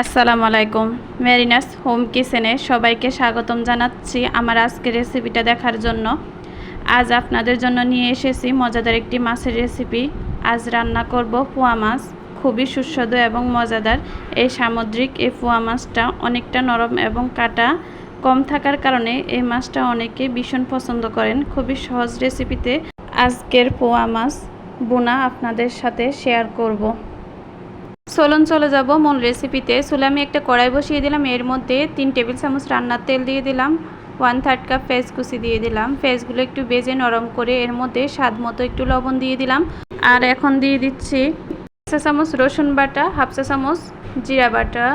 আসসালামু আলাইকুম। মেরিনাস হোম কিচেনে সবাইকে স্বাগতম জানাচ্ছি আমার আজকের রেসিপিটা দেখার জন্য। আজ আপনাদের জন্য নিয়ে এসেছি মজাদার একটি মাছের রেসিপি আজ রান্না করব পোয়া মাছ। খুবই সুস্বাদু এবং মজাদার। এই সামুদ্রিক এই পোয়া মাছটা অনেকটা নরম এবং কাটা। কম থাকার কারণে এই মাছটা অনেকে ভীষণ পছন্দ করেন। খুবই সহজ রেসিপিতে আজকের পোয়া মাছ বোনা আপনাদের সাথে শেয়ার করব। চলুন চলে যাব মূল রেসিপিতে। চুলে আমি একটা কড়াই বসিয়ে দিলাম। এর মধ্যে তিন টেবিল চামচ রান্নার তেল দিয়ে দিলাম। ওয়ান থার্ড কাপ পেঁয়াজ কুচি দিয়ে দিলাম। পেঁয়াজগুলো একটু বেজে নরম করে এর মধ্যে স্বাদ মতো একটু লবণ দিয়ে দিলাম। আর এখন দিয়ে দিচ্ছি চা চামচ রসুন বাটা, হাফ চা চামচ জিরা বাটা,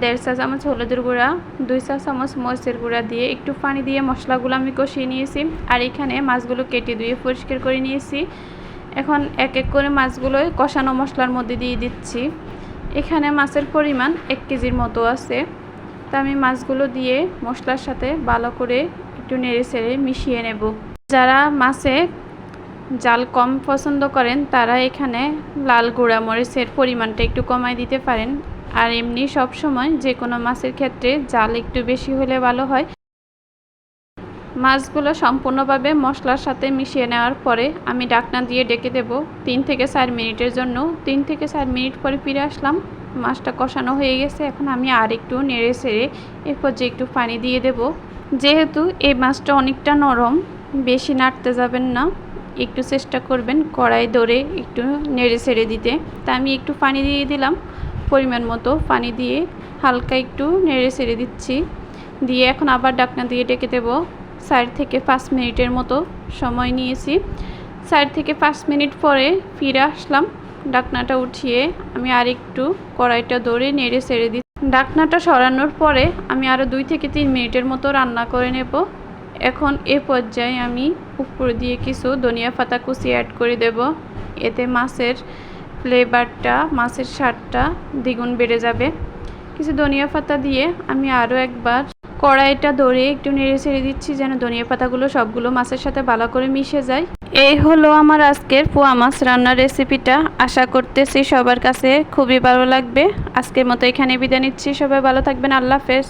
দেড় চা চামচ হলুদের গুঁড়া, দুই চা চামচ মরিচের গুঁড়া দিয়ে একটু পানি দিয়ে মশলাগুলো আমি কষিয়ে নিয়েছি। আর এখানে মাছগুলো কেটে ধুয়ে পরিষ্কার করে নিয়েছি। এখন এক এক করে মাছগুলো কষানো মশলার মধ্যে দিয়ে দিচ্ছি। এখানে মাছের পরিমাণ এক কেজির মতো আছে। তা আমি মাছগুলো দিয়ে মশলার সাথে ভালো করে একটু নেড়ে চেড়ে মিশিয়ে নেব। যারা মাছে জাল কম পছন্দ করেন, তারা এখানে লাল গুঁড়া মরিচের পরিমাণটা একটু কমায় দিতে পারেন। আর এমনি সব সময় যে কোনো মাছের ক্ষেত্রে জাল একটু বেশি হলে ভালো হয়। মাছগুলো সম্পূর্ণভাবে মশলার সাথে মিশিয়ে নেওয়ার পরে আমি ডাকনা দিয়ে ডেকে দেব তিন থেকে চার মিনিটের জন্য। তিন থেকে চার মিনিট পরে ফিরে আসলাম। মাছটা কষানো হয়ে গেছে। এখন আমি আর একটু নেড়ে সেড়ে এরপর যে একটু পানি দিয়ে দেব। যেহেতু এই মাছটা অনেকটা নরম, বেশি নাড়তে যাবেন না। একটু চেষ্টা করবেন কড়াই ধরে একটু নেড়ে ছেড়ে দিতে। তা আমি একটু পানি দিয়ে দিলাম। পরিমাণ মতো পানি দিয়ে হালকা একটু নেড়ে ছেড়ে দিচ্ছি। দিয়ে এখন আবার ডাকনা দিয়ে ডেকে দেবো। চার থেকে পাঁচ মিনিটের মতো সময় নিয়েছি। চার থেকে পাঁচ মিনিট পরে ফিরে আসলাম। ডাকনাটা উঠিয়ে আমি আর একটু কড়াইটা ধরে নেড়ে ছেড়ে দিই ডাকনাটা সরানোর পরে আমি আরও দুই থেকে তিন মিনিটের মতো রান্না করে নেব। এখন এ পর্যায়ে আমি উপর দিয়ে কিছু ধনিয়া পাতা কুচি অ্যাড করে দেব। এতে মাছের ফ্লেভারটা মাছের স্বাদটা দ্বিগুণ বেড়ে যাবে। কিছু ধনিয়া পাতা দিয়ে আমি আরও একবার কড়াইটা ধরে একটু নেড়ে ছেড়ে দিচ্ছি যেন ধনিয়া পাতাগুলো সবগুলো মাছের সাথে ভালো করে মিশে যায়। এই হলো আমার আজকের পোয়া মাছ রান্নার রেসিপিটা। আশা করতেছি সবার কাছে খুবই ভালো লাগবে। আজকের মতো এখানে বিদায় নিচ্ছি। সবাই ভালো থাকবেন। আল্লাহ হাফেজ।